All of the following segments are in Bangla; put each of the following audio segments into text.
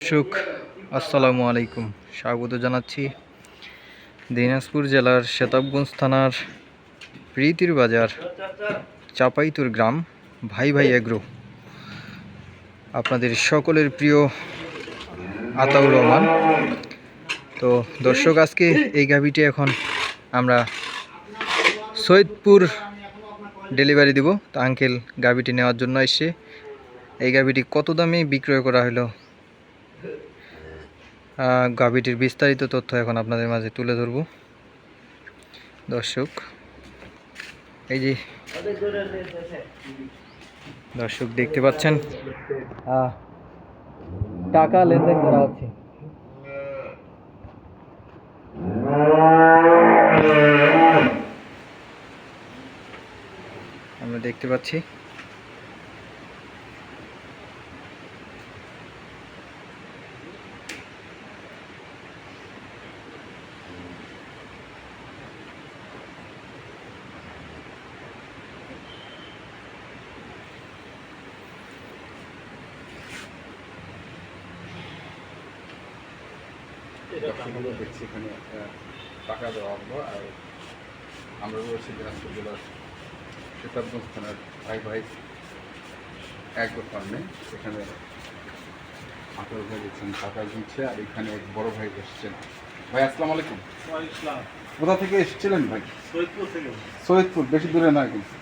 দর্শক, আসসালামু আলাইকুম। স্বাগত জানাচ্ছি দিনাজপুর জেলার শেতাবগঞ্জ থানার প্রীতির বাজার চাপাইতুর গ্রাম ভাই ভাই এগ্রো। আপনাদের সকলের প্রিয় আতাউর রহমান। তো দর্শক, আজকে এই গাভিটি এখন আমরা সৈয়দপুর ডেলিভারি দিব। তা আঙ্কেল গাভিটি নেওয়ার জন্য এসে এই গাভিটি কত দামে বিক্রয় করা হলো? গাভীটির বিস্তারিত তথ্য এখন আপনাদের মাঝে তুলে ধরব। দর্শক, এই যে দর্শক দেখতে পাচ্ছেন টাকা লেনদেন করা হচ্ছে। আমরা দেখতে পাচ্ছি দেখছি এখানে টাকা দেওয়া হলো আর আমরা রয়েছি দিনাজপুর জেলার থানার ভাই ভাই এক ফার্মে এখানে আঠারো ভাই টাকা দিচ্ছে আর এখানে এক বড় ভাই এসছেন। ভাই আসসালামু আলাইকুম। কোথা থেকে এসেছিলেন ভাই? সৈয়দপুর থেকে। সৈয়দপুর বেশি দূরে না কিন্তু।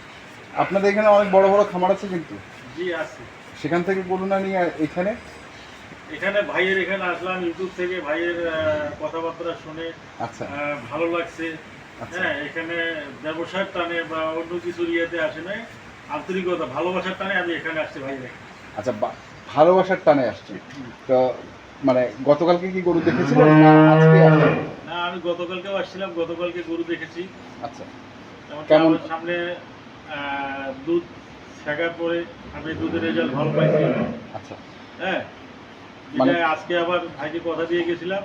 আপনাদের এখানে অনেক বড় বড় খামার আছে কিন্তু? জি আছি। সেখান থেকে করুণা নিয়ে এখানে? এখানে ভাইয়ের এখানে আসলাম ইউটিউব থেকে ভাইয়ের কথাবার্তা শুনে আচ্ছা। ভালো লাগছে। আচ্ছা। হ্যাঁ এখানে ব্যবসার টানে বা অন্য কিছু ইয়েতে আসে নাই। আন্তরিকতা ভালোবাসার টানে আমি এখানে আসছি ভাইয়ের আচ্ছা বা- ভালোবাসার টানে আসছে। তো মানে গতকালকে কি গরু দেখেছিলেন? না আজকে না আমি গতকালকেও আসছিলাম গতকালকে গরু দেখেছি। আচ্ছা। কেমন? সামনে দুধ শেখার পরে আমি দুধের রেজাল্ট ভালো পাইছি। আচ্ছা। হ্যাঁ মানে- আজকে আবার ভাইকে কথা দিয়ে গেছিলাম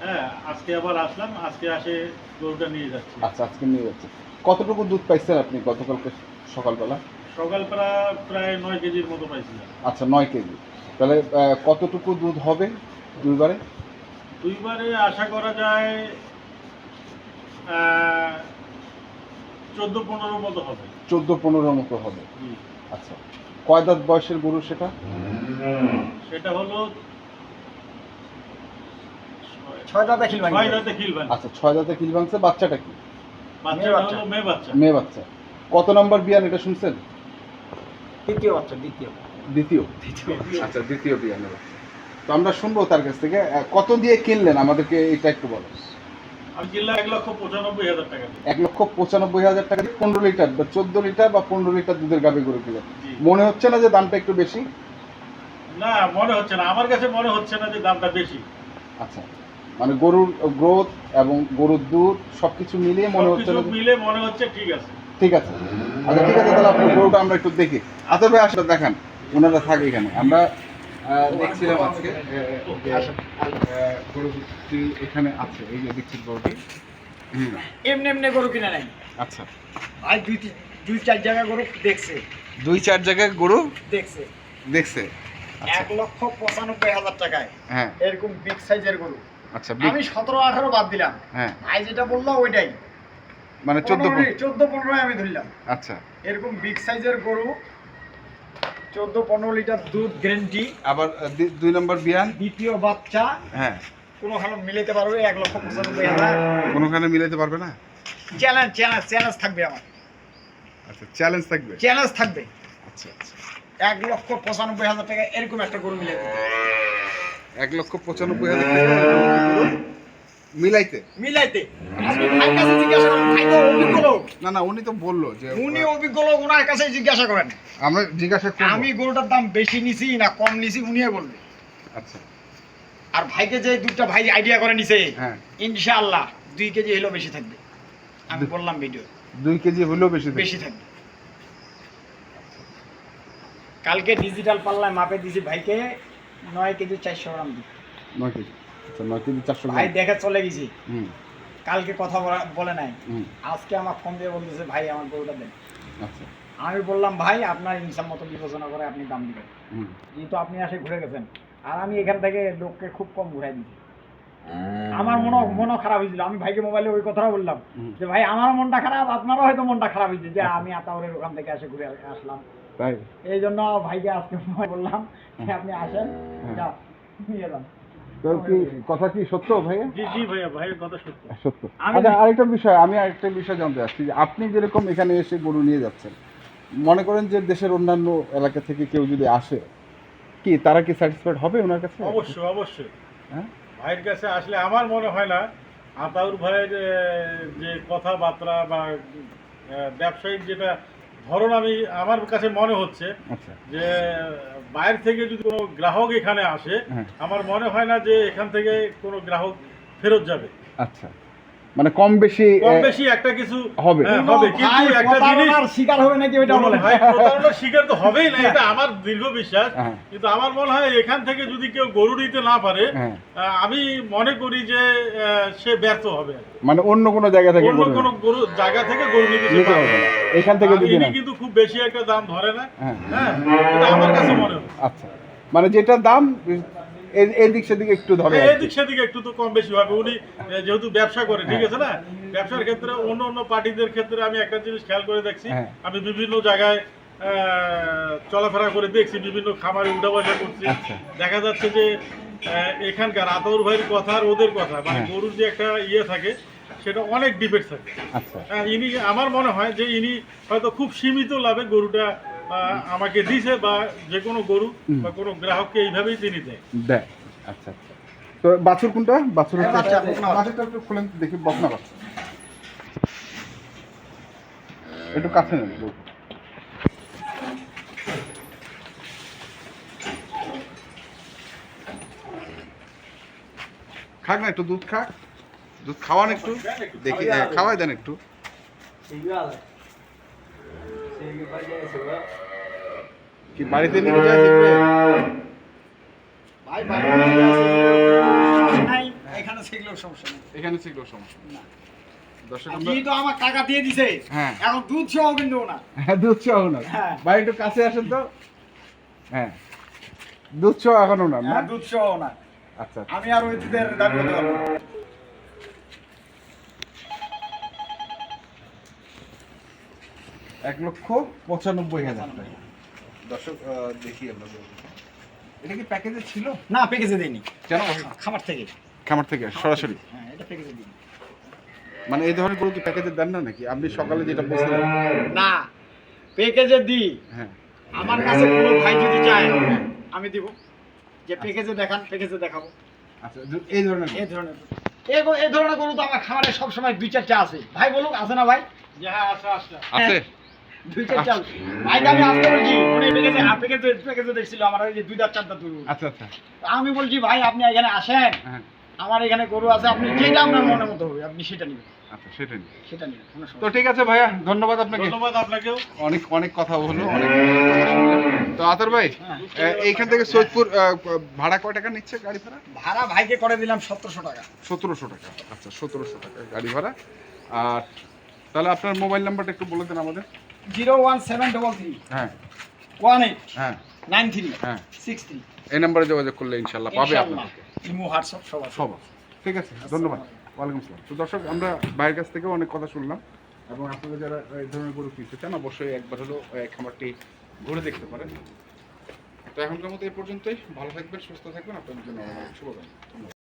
হ্যাঁ আজকে আবার আসলাম আজকে আসে গরুটা নিয়ে যাচ্ছি। আচ্ছা আজকে নিয়ে যাচ্ছে। কতটুকু দুধ পাইছেন আপনি গতকালকে সকালবেলা? সকালবেলা প্রায় নয় কেজির মতো পাইছিলাম। আচ্ছা নয় কেজি। তাহলে কতটুকু দুধ হবে দুইবারে? দুইবারে আশা করা যায় চোদ্দ পনেরো মতো হবে। চোদ্দ পনেরো মতো হবে। আচ্ছা। কয় দাঁত বয়সের গরু সেটা? সেটা হলো ছয় দাদা খিল ছয় দাঁতে খিলবান আচ্ছা ছয় দাঁতে কিল ভাঙছে বাচ্চাটা কি? বাচ্চাটা বাচ্চা। হলো মেয়ে বাচ্চা। কত নম্বর বিয়ান এটা শুনছেন? দ্বিতীয় বাচ্চা দ্বিতীয়। দ্বিতীয়। আচ্ছা দ্বিতীয় বিয়ানের বাচ্চা। তো আমরা শুনব তার কাছ থেকে। কত দিয়ে কিনলেন? আমাদেরকে এটা একটু বলো। এক লক্ষ পঁচানব্বই হাজার টাকা দিয়ে পনেরো লিটার বা চোদ্দ লিটার বা পনেরো লিটার দুধের গাভি গরু জি। মনে হচ্ছে না যে দামটা একটু বেশি? না মনে হচ্ছে না। আমার কাছে মনে হচ্ছে না যে দামটা বেশি। আচ্ছা। মানে গরুর গ্রোথ এবং গরুর দুধ সবকিছু মিলিয়ে মনে হচ্ছে না মিলে মনে হচ্ছে ঠিক আছে। ঠিক আছে। আচ্ছা ঠিক আছে তাহলে আপনার গরুটা আমরা একটু দেখি। আচ্ছা ভাই আসলে দেখান। ওনারা থাকে এখানে। আমরা দেখছিলাম আজকে গরুটি এখানে আছে এই যে দেখছি গরুটি। এমনি এমনি গরু কিনে নাই আচ্ছা। দুই দুই চার জায়গা গরু দেখছে। দুই চার জায়গায় গরু দেখছে। দেখছে। আচ্ছা। এক লক্ষ পঁচানব্বই হাজার টাকায়। হ্যাঁ। এরকম বিগ সাইজের গরু। আচ্ছা আমি সতেরো আঠারো বাদ দিলাম। হ্যাঁ। ভাই যেটা বলল ওইটাই। মানে চোদ্দ চোদ্দ পনেরো আমি ধরলাম। আচ্ছা। এরকম বিগ সাইজের গরু চোদ্দ পনেরো লিটার দুধ গ্যারেন্টি আবার দুই নম্বর বিয়ান? দ্বিতীয় বাচ্চা। হ্যাঁ। কোনোখানে মিলাতে পারবে এক লক্ষ পঁচানব্বই হাজার। কোনোখানে মিলাতে পারবে না? চ্যালেঞ্জ চ্যালেঞ্জ চ্যালেঞ্জ থাকবে আমার। আচ্ছা চ্যালেঞ্জ থাকবে? চ্যালেঞ্জ থাকবে। আচ্ছা আচ্ছা। এক লক্ষ পঁচানব্বই হাজার টাকা এরকম একটা গরু মিলে এক লক্ষ পঁচানব্বই হাজার টাকা মিলাইতে। মিলাইতে। কাছে জিজ্ঞাসা করেন ভাই তো অভিজ্ঞ লোক? না না উনি তো বলল যে উনি অভিজ্ঞ লোক ওনার কাছে জিজ্ঞাসা করেন। আমরা জিজ্ঞাসা করব। আমি গরুটার দাম বেশি নিছি না কম নিছি উনিও বলবে আচ্ছা। আর ভাইকে যে দুটা ভাই আইডিয়া করে নিছে হ্যাঁ। ইনশাআল্লাহ দুই কেজি হলেও বেশি থাকবে। আমি বললাম ভিডিও দুই কেজি হলেও বেশি বেশি থাকবে। কালকে ডিজিটাল পাল্লায় মাপে দিছি ভাইকে নয় কেজি চারশো গ্রাম দিই নয় কেজি। আচ্ছা ভাই দেখে চলে গেছি। কালকে কথা বলে নাই। আজকে আমার ফোন দিয়ে বলতেছে ভাই আমার গরুটা দেন। আচ্ছা। আমি বললাম ভাই আপনার ইনসাম মতো বিবেচনা করে আপনি দাম দিবেন। যেহেতু আপনি আসে ঘুরে গেছেন আর আমি এখান থেকে লোককে খুব কম ঘুরাই দিচ্ছি আমার মনও মনও খারাপ হয়েছিল। আমি ভাইকে মোবাইলে ওই কথাটা বললাম যে ভাই আমার মনটা খারাপ আপনারও হয়তো মনটা খারাপ হয়েছে যে আমি আতাউরের ওখান থেকে এসে ঘুরে আসলাম। এই জন্য ভাইকে আজকে বললাম আপনি আসেন হ্যাঁ। নিয়ে যান। তো কি কথা কি সত্য ভাইয়া? জি জি ভাইয়া ভাইয়ের কথা সত্য। সত্য। আচ্ছা আরেকটা বিষয় আমি আরেকটা বিষয় জানতে চাচ্ছি যে আপনি যেরকম এখানে এসে গরু নিয়ে যাচ্ছেন মনে করেন যে দেশের অন্যান্য এলাকা থেকে কেউ যদি আসে কি তারা কি স্যাটিসফাইড হবে ওনার কাছে? অবশ্যই অবশ্যই। হ্যাঁ? ভাইয়ের কাছে আসলে আমার মনে হয় না আতাউর ভাইয়ের যে কথাবার্তা বা ব্যবসায়িক যেটা ধরন আমি আমার কাছে মনে হচ্ছে আচ্ছা। যে বাইরে থেকে যদি কোনো গ্রাহক এখানে আসে হ্যাঁ। আমার মনে হয় না যে এখান থেকে কোনো গ্রাহক ফেরত যাবে। আচ্ছা। মানে কম বেশি কম বেশি একটা কিছু হবে। হ্যাঁ, হবে কিন্তু একটা জিনিস শিকার হবে নাকি বলেন। ভাই প্রতারণার শিকার তো হবেই না এটা আমার দীর্ঘ বিশ্বাস। হ্যাঁ। কিন্তু আমার মনে হয় এখান থেকে যদি কেউ গরু নিতে না পারে হ্যাঁ। আমি মনে করি যে আহ, সে ব্যর্থ হবে মানে অন্য কোনো জায়গা থেকে অন্য কোনো গরু জায়গা থেকে গরু নিতে পারবে। এখান থেকে যদি না। কিন্তু খুব বেশি একটা দাম ধরে না। হ্যাঁ এটা আমার কাছে মনে হয়। আচ্ছা। মানে যেটা দাম এদিক সেদিকে একটু ধরে এদিক সেদিকে একটু তো কম বেশি হবে। উনি যেহেতু ব্যবসা করে ঠিক আছে না? ব্যবসার ক্ষেত্রে অন্য অন্য পার্টিদের ক্ষেত্রে আমি একটা জিনিস খেয়াল করে দেখছি। হ্যাঁ। আমি বিভিন্ন জায়গায় চলাফেরা করে দেখছি বিভিন্ন খামারে উঠা বসা করছি। আচ্ছা। দেখা যাচ্ছে যে এখানকার আতর ভাইয়ের কথা আর ওদের কথা মানে হ্যাঁ। গরুর যে একটা ইয়ে থাকে সেটা অনেক ডিবেট থাকে। আচ্ছা। হ্যাঁ, ইনি আমার মনে হয় যে ইনি হয়তো খুব সীমিত লাভে গরুটা আমাকে দিছে বা যে কোনো গরু বা কোনো গ্রাহককে এইভাবেই তিনি দেয়। দেয়। আচ্ছা আচ্ছা। তো বাছুর কোনটা? বাছুর। বাছুরটা একটু খুলেন দেখি বকনা বাচ্চা। একটু কাছে নেন খাক না একটু দুধ খাক। দুধ খাওয়ান একটু। দেখি খাওয়াই দেন একটু। কি বাড়িতে নিয়ে যায় দেখবে ভাই বাড়ি নিয়ে আসি, নাই, এখানে শিখলেও সমস্যা নেই। এখানে ছিল সমস্যা না। তো আমার টাকা দিয়ে দিছে। হ্যাঁ। এখন দুধ সহ কিন্তু না হ্যাঁ দুধ চাও না হ্যাঁ। ভাই একটু কাছে আসেন তো। হ্যাঁ। দুধ চাও এখনও না? হ্যাঁ, দুধ সহ না আচ্ছা আমি আর ওই দুধের দাবি করতে পারব এক লক্ষ পঁচানব্বই হাজার টাকা। দর্শক দেখি আমরা এটা কি প্যাকেজে ছিল? না প্যাকেজে দেয়নি। কেন? খাবার থেকে। খামার থেকে সরাসরি? হ্যাঁ এটা প্যাকেজে দিই মানে এই ধরনের গরু কি প্যাকেজে দেন না নাকি? আপনি সকালে যেটা বলছিলেন। না প্যাকেজে দিই হ্যাঁ। আমার কাছে কোনো ভাই যদি চায় আমি দিব। যে প্যাকেজে দেখান প্যাকেজে দেখাবো। আচ্ছা এই ধরনের এই ধরনের এই ধরনের গরু তো আমার খাবারে সবসময় দুই চারটা আছে। ভাই বলুক আছে না ভাই? হ্যাঁ আছে আছে। ভাইকে আমি বলছি আচ্ছা আচ্ছা। ভাই আপনি এখানে আসেন। হ্যাঁ। আমার এখানে গরু আছে আপনি যেটা আপনার মনের মতো হবে আপনি সেটা নেবেন। আচ্ছা সেটা কোনো তো ঠিক আছে ভাইয়া ধন্যবাদ আপনাকে। ধন্যবাদ আপনাকেও। অনেক অনেক কথা হলো অনেক তো আতর ভাই হ্যাঁ। এইখান থেকে সৈয়দপুর ভাড়া কয় টাকা নিচ্ছে গাড়ি ভাড়া? ভাড়া ভাইকে করে দিলাম সতেরোশো টাকা। সতেরোশো টাকা আচ্ছা সতেরোশো টাকা গাড়ি ভাড়া। আর তাহলে আপনার মোবাইল নাম্বারটা একটু বলে দেন আমাদের। Zero one seven double three. হ্যাঁ। One eight. হ্যাঁ। Nine three. হ্যাঁ। Six three. এই নাম্বারে যোগাযোগ করলে ইনশাল্লাহ পাবে আপনার ইমো হোয়াটসঅ্যাপ সব সব। ঠিক আছে ধন্যবাদ। ওয়ালাইকুম আসসালাম। তো দর্শক আমরা ভাইয়ের কাছ থেকেও অনেক কথা শুনলাম এবং আপনারা যারা এই ধরনের গরু কিনতে চান অবশ্যই একবার এই খামারটি ঘুরে দেখতে পারেন। তো এখনকার মতো এই পর্যন্তই। ভালো থাকবেন সুস্থ থাকবেন। আপনাদের জন্য শুভকামনা। ধন্যবাদ।